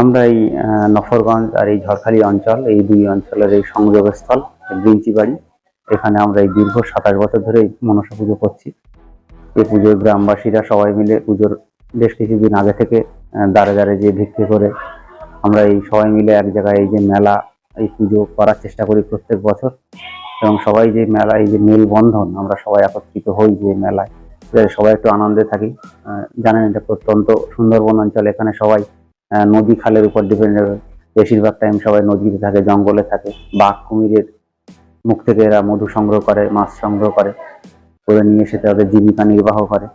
আমরা এই নফরগঞ্জ আর এই ঝড়খালি অঞ্চল, এই দুই অঞ্চলের এই সংযোগস্থল বিঞ্চি বাড়ি। এখানে আমরা এই দীর্ঘ সাতাশ বছর ধরে এই মনসা পুজো করছি। এই পুজোয় গ্রামবাসীরা সবাই মিলে পুজোর বেশ কিছুদিন আগে থেকে দাঁড়ে দাঁড়ে যে ভিক্ষে করে আমরা এই সবাই মিলে এক জায়গায় এই যে মেলা, এই পুজো করার চেষ্টা করি প্রত্যেক বছর। এবং সবাই যে মেলা, এই যে মেলবন্ধন, আমরা সবাই একত্রিত হই যে মেলায়। সবাই একটু আনন্দে থাকি। জানেন এটা প্রত্যন্ত সুন্দরবন অঞ্চল, এখানে সবাই নদী খালের উপর ডিপেন্ড বেশিরভাগ টাইম সবাই নদীতে থাকে জঙ্গলে থাকে। বাঘ, কুমিরের মুখ থেকে এরা মধু সংগ্রহ করে, মাছ সংগ্রহ করে। করে নিয়ে এসে তাদের জীবিকা নির্বাহ করে।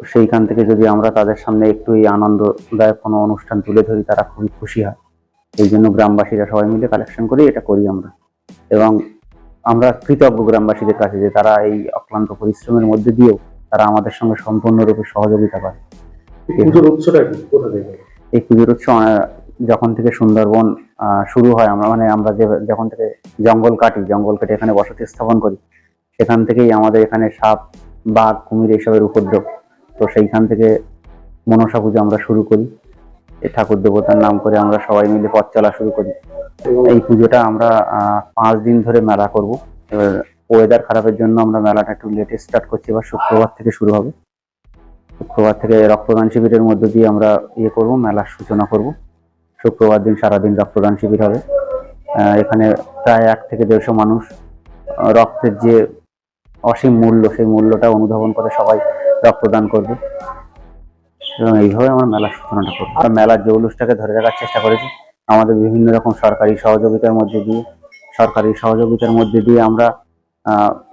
সেইখান থেকে যদি আমরা তাদের সামনে একটু এই আনন্দদায়ক কোনো অনুষ্ঠান তুলে ধরি, তারা খুবই খুশি হয়। এই জন্য গ্রামবাসীরা সবাই মিলে কালেকশন করি এটা করি আমরা। এবং আমরা কৃতজ্ঞ গ্রামবাসীদের কাছে যে তারা এই অক্লান্ত পরিশ্রমের মধ্যে দিয়েও তারা আমাদের সঙ্গে সম্পূর্ণরূপে সহযোগিতা পায় উৎসটা এই পুজোর উৎসব যখন থেকে সুন্দরবন শুরু হয়, আমরা মানে আমরা যে, যখন থেকে জঙ্গল কাটি, জঙ্গল কেটে এখানে বসতি স্থাপন করি, সেখান থেকেই আমাদের এখানে সাপ, বাঘ, কুমির এইসবের উপদ্রব। তো সেইখান থেকে মনসা পুজো আমরা শুরু করি। এই ঠাকুর দেবতার নাম করে আমরা সবাই মিলে পথ চলা শুরু করি। এই পুজোটা আমরা পাঁচ দিন ধরে মেলা করব। এবার ওয়েদার খারাপের জন্য আমরা মেলাটা একটু লেটে স্টার্ট করছি, এবার শুক্রবার থেকে শুরু হবে। শুক্রবার থেকে রক্তদান শিবিরের মধ্য দিয়ে আমরা ইয়ে করব, মেলার সূচনা করব। শুক্রবার দিন সারাদিন রক্তদান শিবির হবে। এখানে প্রায় এক থেকে দেড়শো মানুষ রক্তের যে অসীম মূল্য, সেই মূল্যটা অনুধাবন করে সবাই রক্তদান করবে। এবং এইভাবে আমরা মেলার সূচনাটা করব। আর মেলার যে জৌলুসটাকে ধরে রাখার চেষ্টা করেছি, আমাদের বিভিন্ন রকম সরকারি সহযোগিতার মধ্যে দিয়ে, সরকারি সহযোগিতার মধ্যে দিয়ে আমরা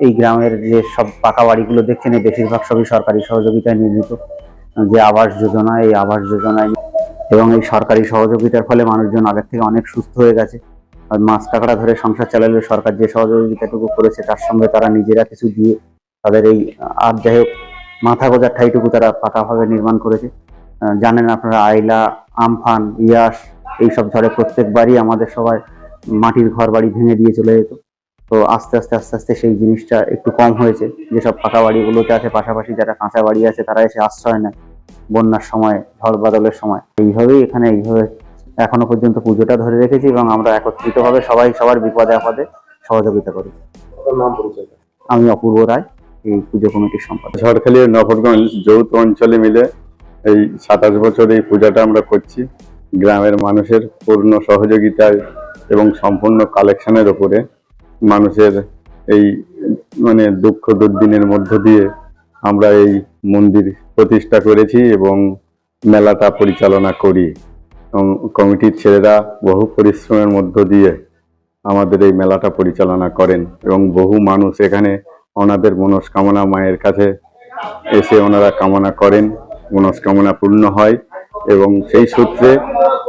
এই গ্রামের যে সব পাকা বাড়িগুলো দেখছেন এই বেশিরভাগ সবই সরকারি সহযোগিতায় নির্মিত, যে আবাস যোজনা, এই আবাস যোজনায় এবং এই সরকারি সহযোগিতার ফলে মানুষজন আগের থেকে অনেক সুস্থ হয়ে গেছে। আর মাছ টাকাটা ধরে সংসার চালালে সরকার যে সহযোগিতাটুকু করেছে, তার সঙ্গে তারা নিজেরা কিছু দিয়ে তাদের এই, আর যাই হোক, মাথা গোজার ঠাইটুকু তারা পাকাভাবে নির্মাণ করেছে। জানেন আপনারা, আইলা, আমফান, ইয়াস, এইসব ঝড়ে প্রত্যেকবারই আমাদের সবাই মাটির ঘর বাড়ি ভেঙে দিয়ে চলে যেত। তো আস্তে আস্তে আস্তে আস্তে সেই জিনিসটা একটু কম হয়েছে। যেসব পাকা বাড়িগুলোতে আছে পাশাপাশি যারা কাঁচা বাড়ি আছে তারা এসে আশ্রয় নেয় বন্যার সময় ঝড় বাদলের সময়। এইভাবেই এখানে এইভাবে এখনও পর্যন্ত পুজোটা ধরে রেখেছি এবং আমরা একত্রিতভাবে সবাই সবার বিপদে আপদে সহযোগিতা করি। আমি অপূর্ব রায় এই পুজো কমিটির সম্পাদক। ঝড়খালি ও নফরগঞ্জ যৌথ অঞ্চলে মিলে এই সাতাশ বছর এই পূজাটা আমরা করছি। গ্রামের মানুষের পূর্ণ সহযোগিতায় এবং সম্পূর্ণ কালেকশনের উপরে। মানুষের এই মানে দুঃখ দুর্দিনের মধ্য দিয়ে আমরা এই মন্দির প্রতিষ্ঠা করেছি এবং মেলাটা পরিচালনা করি। কমিটির ছেলেরা বহু পরিশ্রমের মধ্য দিয়ে আমাদের এই মেলাটা পরিচালনা করেন এবং বহু মানুষ এখানে ওনাদের মনস্কামনা মায়ের কাছে এসে ওনারা কামনা করেন, মনস্কামনা পূর্ণ হয় এবং সেই সূত্রে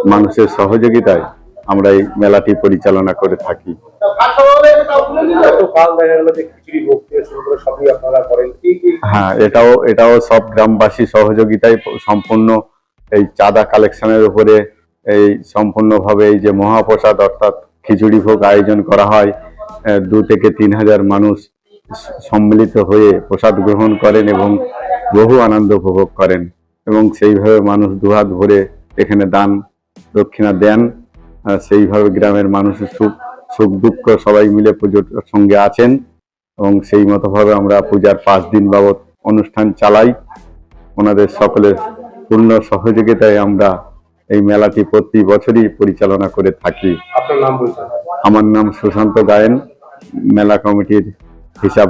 মানুষের সহযোগিতায় আমরা এই মেলাটি পরিচালনা করে থাকি। হ্যাঁ এটাও এটাও সব গ্রামবাসী সহযোগিতায় সম্পূর্ণ এই চাঁদা কালেকশনের উপরে এই সম্পূর্ণভাবে এই যে মহাপ্রসাদ অর্থাৎ খিচুড়ি ভোগ আয়োজন করা হয় দু থেকে তিন হাজার মানুষ সম্মিলিত হয়ে প্রসাদ গ্রহণ করেন এবং বহু আনন্দ উপভোগ করেন এবং সেইভাবে মানুষ দুহাত ভরে এখানে দান দক্ষিণা দেন। সেইভাবে গ্রামের মানুষের সুখ সুখ দুঃখ সবাই মিলে পুজোর সঙ্গে আছেন এবং সেই মতোভাবে আমরা পূজার পাঁচ দিন বাবদ অনুষ্ঠান চালাই। ওনাদের সকলের পূর্ণ সহযোগিতায় আমরা এই মেলাটি প্রতি বছরই পরিচালনা করে থাকি। আমার নাম সুশান্ত গায়েন মেলা কমিটির হিসাব